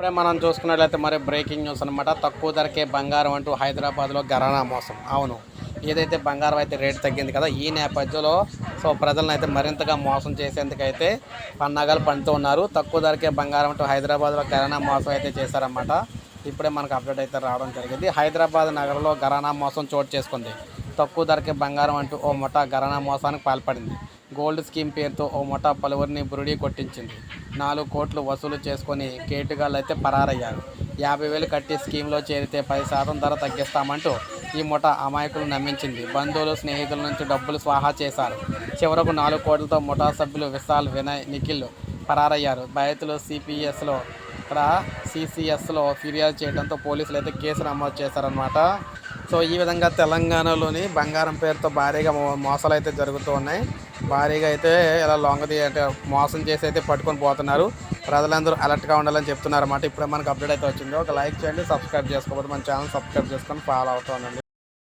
ఇప్పుడే మనం చూసుకున్నట్లయితే మరి బ్రేకింగ్ న్యూస్ అనమాట తక్కువ ధరకే బంగారం అంటూ హైదరాబాద్లో గరానా మోసం. అవును. ఏదైతే బంగారం అయితే రేటు తగ్గింది కదా ఈ నేపథ్యంలో సో ప్రజలను అయితే మరింతగా మోసం చేసేందుకైతే పన్నాగాలు పండుతూ ఉన్నారు. తక్కువ ధరకే బంగారం అంటూ హైదరాబాద్లో గరానా మోసం అయితే చేశారన్నమాట. ఇప్పుడే మనకు అప్డేట్ అయితే రావడం జరిగింది. హైదరాబాద్ నగరంలో గరానా మోసం చోటు చేసుకుంది. తక్కువ ధరకే బంగారం అంటూ ఓ ముఠా గరానా మోసానికి పాల్పడింది. గోల్డ్ స్కీమ్ పేరుతో ఓ ముఠా పలువురిని బురుడి కొట్టించింది. నాలుగు కోట్లు వసూలు చేసుకొని కేటుగాళ్ళు అయితే పరారయ్యారు. యాభై వేలు కట్టి స్కీమ్లో చేరితే పది శాతం ధర తగ్గిస్తామంటూ ఈ ముఠా అమాయకులు నమ్మించింది. బంధువులు స్నేహితుల నుంచి డబ్బులు స్వాహా చేశారు. చివరకు నాలుగు కోట్లతో ముఠా సభ్యులు విశాల్ వినయ్ నిఖిల్ పరారయ్యారు. బాధితులు సిపిఎస్లో ఇక్కడ సిసిఎస్లో ఫిర్యాదు చేయడంతో పోలీసులు అయితే కేసు నమోదు చేశారనమాట సో ఈ విధంగా తెలంగాణలోని బంగారం పేరుతో భారీగా మోసాలు అయితే జరుగుతూ ఉన్నాయి. భారీగా అయితే ఇలా లొంగది అంటే మోసం చేసి అయితే పట్టుకొని పోతున్నారు. ప్రజలందరూ అలర్ట్గా ఉండాలని చెప్తున్నారు అన్నమాట ఇప్పుడే మనకు అప్డేట్ అయితే వచ్చింది. ఒక లైక్ చేయండి సబ్స్క్రైబ్ చేసుకోకపోతే మన ఛానల్ సబ్స్క్రైబ్ చేసుకొని ఫాలో అవుతానండి